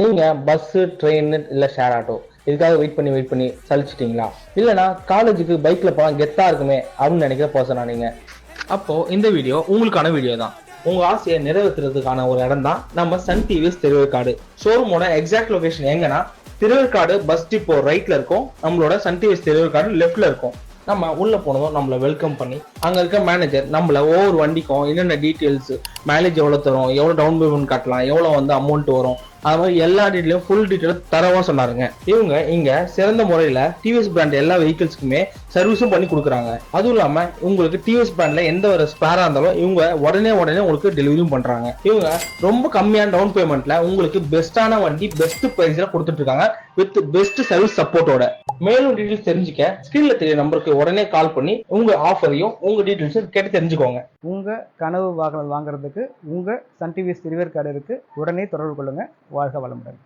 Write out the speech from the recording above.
நீங்க bus train இல்ல share auto இதுக்காக வெயிட் பண்ணி வெயிட் பண்ணி சலிச்சிட்டீங்களா? இல்லனா காலேஜுக்கு பைக்ல போனா கெத்தா இருக்குமே அப்படின்னு நினைக்கிற பர்சனா நீங்க. அப்போ இந்த வீடியோ உங்களுக்கான வீடியோ தான். உங்க ஆசையை நிறைவேற்றுறதுக்கான ஒரு இடம் தான் நம்ம சன் டிவிஎஸ் திருவேற்காடு. ஷோரூமோட எக்ஸாக்ட் லொகேஷன் எங்கன்னா திருவேற்காடு பஸ் டிப்போ ரைட்ல இருக்கும். நம்மளோட சன் டிவிஎஸ் திருவேற்காடு லெஃப்ட்ல இருக்கும். நம்ம உள்ள போனதும் நம்மள வெல்கம் பண்ணி அங்க இருக்க மேனேஜர் நம்மள ஒவ்வொரு வண்டிக்கும் என்னென்ன டீட்டெயில்ஸ் மைலேஜ் எவ்வளவு தரும் எவ்வளவு டவுன் பேமெண்ட் கட்டலாம் எவ்வளவு வந்து அமௌண்ட் வரும் அது மாதிரி எல்லா டீட்டெயிலும் ஃபுல் டீட்டெயில் தரவா சொன்னாருங்க. இவங்க இங்க சிறந்த முறையில டிவிஎஸ் பிராண்ட் எல்லா வெஹிக்கிள்ஸ்க்குமே சர்வீஸும் பண்ணி கொடுக்குறாங்க. அதுவும் இல்லாம உங்களுக்கு டிவிஎஸ் பிராண்ட்ல எந்த ஒரு ஸ்பேரா இருந்தாலும் இவங்க உடனே உடனே உங்களுக்கு டெலிவரியும் பண்றாங்க. இவங்க ரொம்ப கம்மியான டவுன் பேமெண்ட்ல உங்களுக்கு பெஸ்டான வண்டி பெஸ்ட் பிரைஸ்ல கொடுத்துட்டு இருக்காங்க வித் பெஸ்ட் சர்வீஸ் சப்போர்ட்டோட மேலும் டீட்டெயில்ஸ் தெரிஞ்சுக்க ஸ்கிரீன்ல தெரிய நம்பருக்கு உடனே கால் பண்ணி உங்க ஆஃபரையும் உங்க டீட்டெயில்ஸும் கேட்டு தெரிஞ்சுக்கோங்க. உங்க கனவு வாகனம் வாங்குறதுக்கு உங்க சன் டிவிஎஸ் திருவேற்காடு இருக்கு உடனே தொடர்பு கொள்ளுங்க. வாழ்க வளமுடன்.